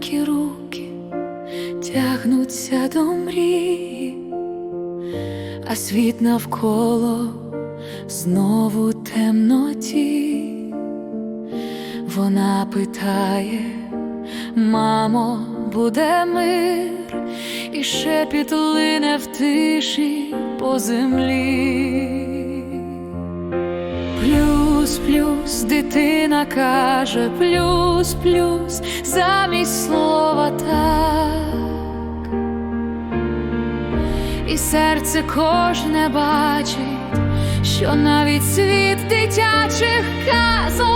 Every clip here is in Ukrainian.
твої руки тягнуться до мрії, а світ навколо знову темноті. Вона питає, мамо, буде мир, і шепіт лине в тиші по землі. Плюс, дитина каже, плюс, плюс, замість слова так. І серце кожне бачить, що навіть світ дитячих казок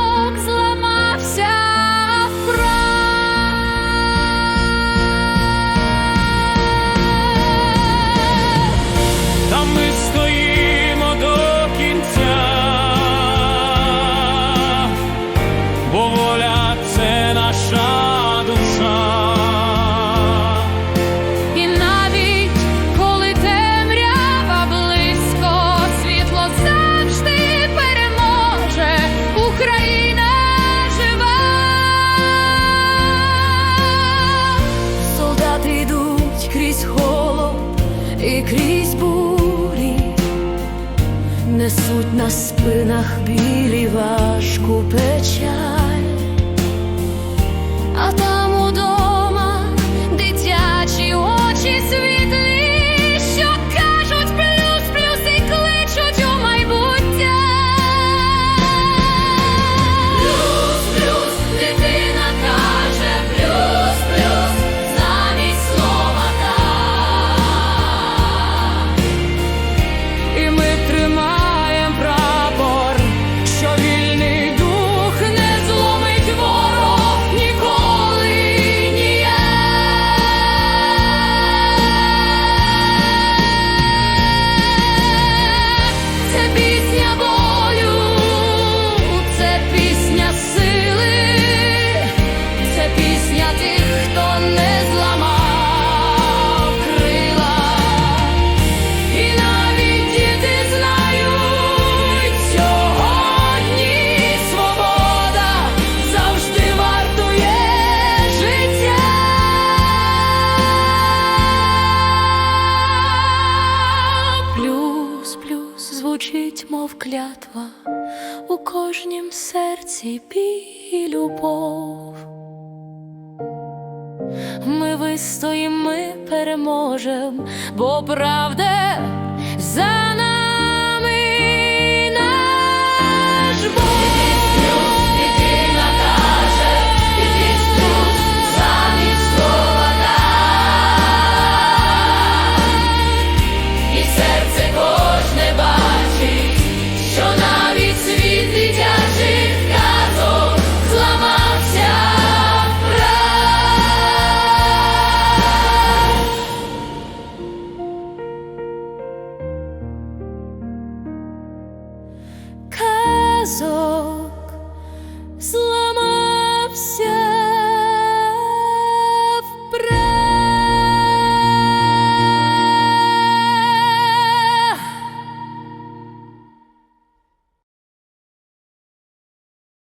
несуть на спинах білі важку печаль. Звучить, мов клятва, у кожнім серці бій і любов. Ми вистоїм, ми переможем, бо правда. So.